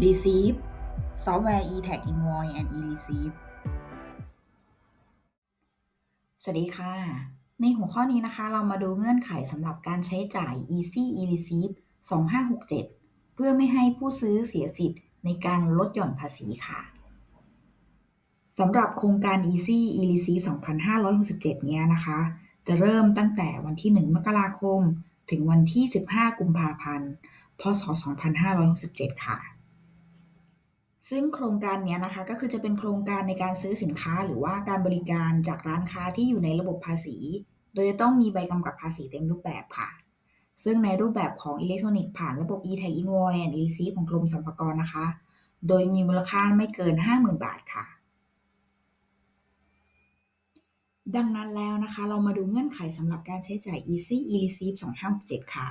Receive Software eTag Invoice and eReceive สวัสดีค่ะ ในหัวข้อนี้นะคะ เรามาดูเงื่อนไขสำหรับการใช้จ่าย Easy eReceive 2567 เพื่อไม่ให้ผู้ซื้อเสียสิทธิ์ในการลดหย่อนภาษีค่ะสำหรับโครงการ Easy eReceive 2567 เนี้ยนะคะ จะเริ่มตั้งแต่วันที่ 1 มกราคม ถึงวันที่ 15 กุมภาพันธ์ พศ 2567 ค่ะ ซึ่งโครงการเนี้ยนะคะก็คือจะเป็นโครงการในการซื้อสินค้าหรือว่าการบริการจากร้านค้าที่อยู่ในระบบภาษี โดยจะต้องมีใบกำกับภาษีเต็มรูปแบบค่ะ ซึ่งในรูปแบบของอิเล็กทรอนิกส์ผ่านระบบ e-tag invoice and receipt ของกรมสรรพากรนะคะ โดยมีมูลค่าไม่เกิน 50,000 บาทค่ะ ดังนั้นแล้วนะคะ เรามาดูเงื่อนไขสำหรับการใช้จ่าย Easy eReceive 2567 ค่ะ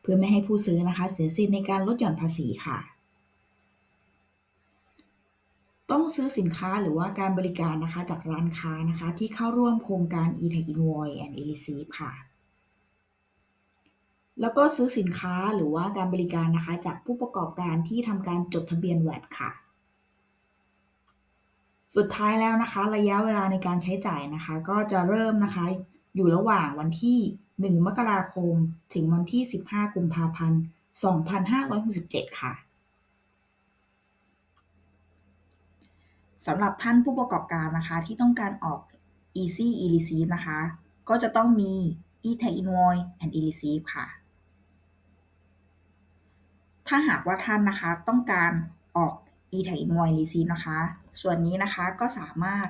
เพื่อไม่ให้ผู้ซื้อนะคะ เสียสิทธิ์ในการลดหย่อนภาษีค่ะ ต้องซื้อสินค้าหรือว่าการบริการนะคะ จากร้านค้านะคะ ที่เข้าร่วมโครงการ eTag Invoice and eReceive ค่ะ แล้วก็ซื้อสินค้าหรือว่าการบริการนะคะ จากผู้ประกอบการที่ทำการจดทะเบียน VAT ค่ะ สุดท้ายแล้วนะคะ ระยะเวลาในการใช้จ่ายนะคะ ก็จะเริ่มนะคะ อยู่ระหว่างวันที่ 1 มกราคม ถึงวันที่ 15 กุมภาพันธ์ 2567 ค่ะ สำหรับท่านผู้ประกอบการนะคะที่ต้องการออก Easy eReceive นะคะ ก็จะต้องมี eTag Invoice and eReceive ค่ะ ถ้าหากว่าท่านนะคะต้องการออก eTag Invoice Receive นะคะ ส่วนนี้นะคะก็สามารถ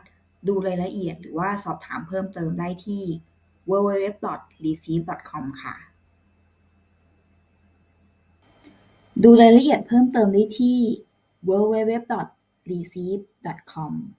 ดูรายละเอียดหรือว่าสอบถามเพิ่มเติมได้ที่ www.receive.com ค่ะ ดูรายละเอียดเพิ่มเติมได้ที่ www www.receive.com